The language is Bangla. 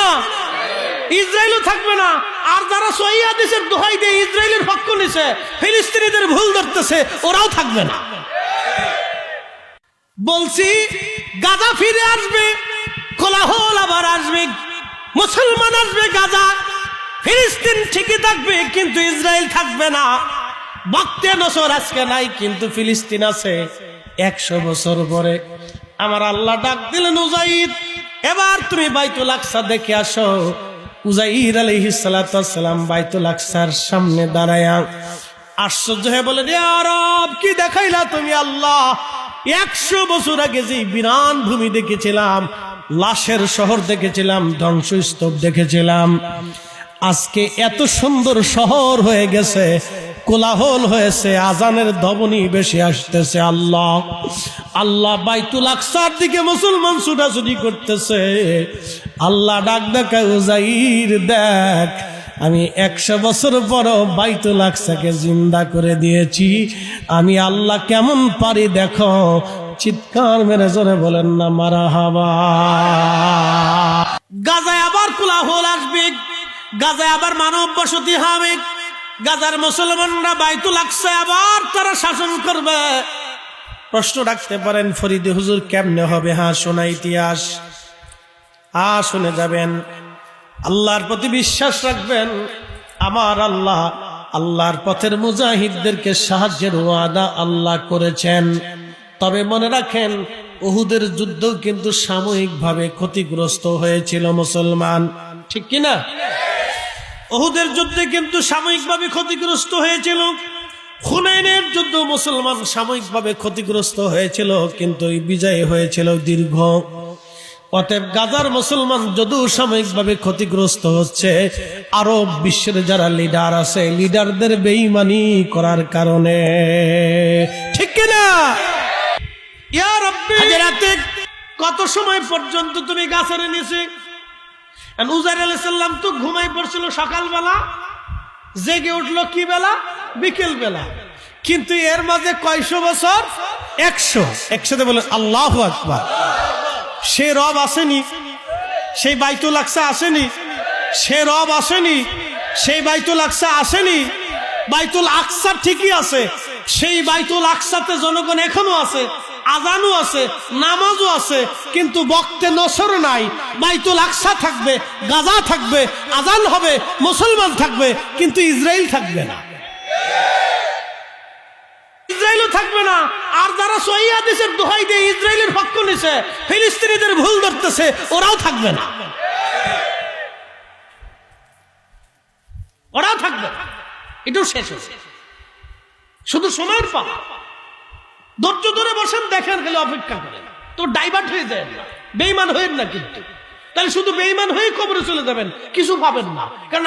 না। ইসরায়েলও থাকবে না। আর যারা সহি হাদিসের দোহাই দিয়ে ইসরায়েলের পক্ষ নিছে, ফিলিস্তিনিদের ভুল ধরতেছে, ওরাও থাকবে না। বলছি, গাজা ফিরে আসবে, কোলাহল আবার আসবে, মুসলমান আসবে গাজা, ফিলিস্তিন ঠিকই থাকবে, কিন্তু ইসরায়েল থাকবে না। বক্তে নসর আজকে নাই, কিন্তু ফিলিস্তিন আছে। একশো বছর পরে আমার আল্লাহ ডাক দিলেন উজাইদ এবার তুমি বাইতুল আকসা দেখে আসো। উজাইর আলহি সালাম বাইতুল আকসার সামনে দাঁড়ায়া। আশ্চর্য হয়ে বলে রে আরব, কি দেখাইলা তুমি আল্লাহ? একশো বছর আগে যে বিরান ভূমি দেখেছিলাম, লাশের শহর দেখেছিলাম, ধ্বংসস্তূপ দেখেছিলাম। আজকে এত সুন্দর শহর হয়ে গেছে কোলাহল হয়েছে, আজানের ধবনি বেশি আসতেছে, আল্লাহ। আল্লাহ বাইতুল আকসার দিকে মুসলমান ছুটাছুটি করতেছে। আল্লাহ ডাক দেখা উজাইর দেখ, আমি একশো বছর পর বাইতুল আকসাকে জিন্দা করে দিয়েছি। আমি আল্লাহ কেমন পারি দেখো, চিৎকার মেরে জোরে বলেন না মারা হাবা গাজায় আবার কোলাহল আসবে, গাজায় আবার মানব বসতি হবে। গাজার মুসলমানরা বাইতুল লাগছে আবার তারা শাসন করবে। প্রশ্ন রাখতে পারেন, ফরিদে হুজুর কেমনে হবে? হ্যাঁ শোনা ইতিহাস। আ, শুনে যাবেন। আল্লাহর প্রতি বিশ্বাস রাখবেন। আমার আল্লাহ আল্লাহর পথের মুজাহিদদেরকে সাহায্যের ওয়াদা আল্লাহ করেছেন। তবে মনে রাখেন, উহুদের যুদ্ধ কিন্তু সাময়িকভাবে ক্ষতিগ্রস্ত হয়েছিল মুসলমান। ঠিক কিনা? ওহুদের যুদ্ধে কিন্তু সাময়িকভাবে ক্ষতিগ্রস্ত হয়েছিল। হুনাইনের যুদ্ধ মুসলমান সাময়িকভাবে ক্ষতিগ্রস্ত হয়েছিল কিন্তু বিজয় হয়েছিল দীর্ঘ। অতএব গাজার মুসলমান যদিও সাময়িকভাবে ক্ষতিগ্রস্ত হচ্ছে আরব বিশ্বের যারা লিডার আছে লিডারদের বেইমানি করার কারণে। ঠিক কিনা? ইয়া কত সময় পর্যন্ত তুমি গাছের নিচে আর উজাইর আলাইসাল্লাম তো ঘুমাই পড়ছিল সকালবেলা, জেগে উঠল কি বেলা? বিকেল বেলা। কিন্তু এর মাঝে কয়শো বছর? একশো। একসাথে বলে, আল্লাহ আকবার। সে রব আসেনি। সেই বাইতুল আকসা আসেনি। সে রব আসেনি। সেই বাইতুল আকসা আসেনি। বাইতুল আকসা ঠিকই আছে। সেই বাইতুল আকসাতে জনগণ এখনও আছে। আজানও আছে, নামাজও আছে, কিন্তু বক্তে নসর নাই। বাইতুল আকসা থাকবে, গাজা থাকবে, আজান হবে, মুসলমান থাকবে, কিন্তু ইসরায়েল থাকবে না। থাকবে না। আর দোহাই দিয়ে ফিলিস্তিনিদের ভুল ধরতেছে, ওরাও থাকবে না। ওরাও থাকবে শেষ শুধু সময়ের পা ধৈর্য ধরে বসেন, দেখেন খালি অপেক্ষা করেন। তো ডাইভার্ট হয়ে যায় না। বেইমান হয়েন না কিন্তু। তাহলে শুধু বেইমান হয়ে কবরে চলে যাবেন, কিছু পাবেন না। কারণ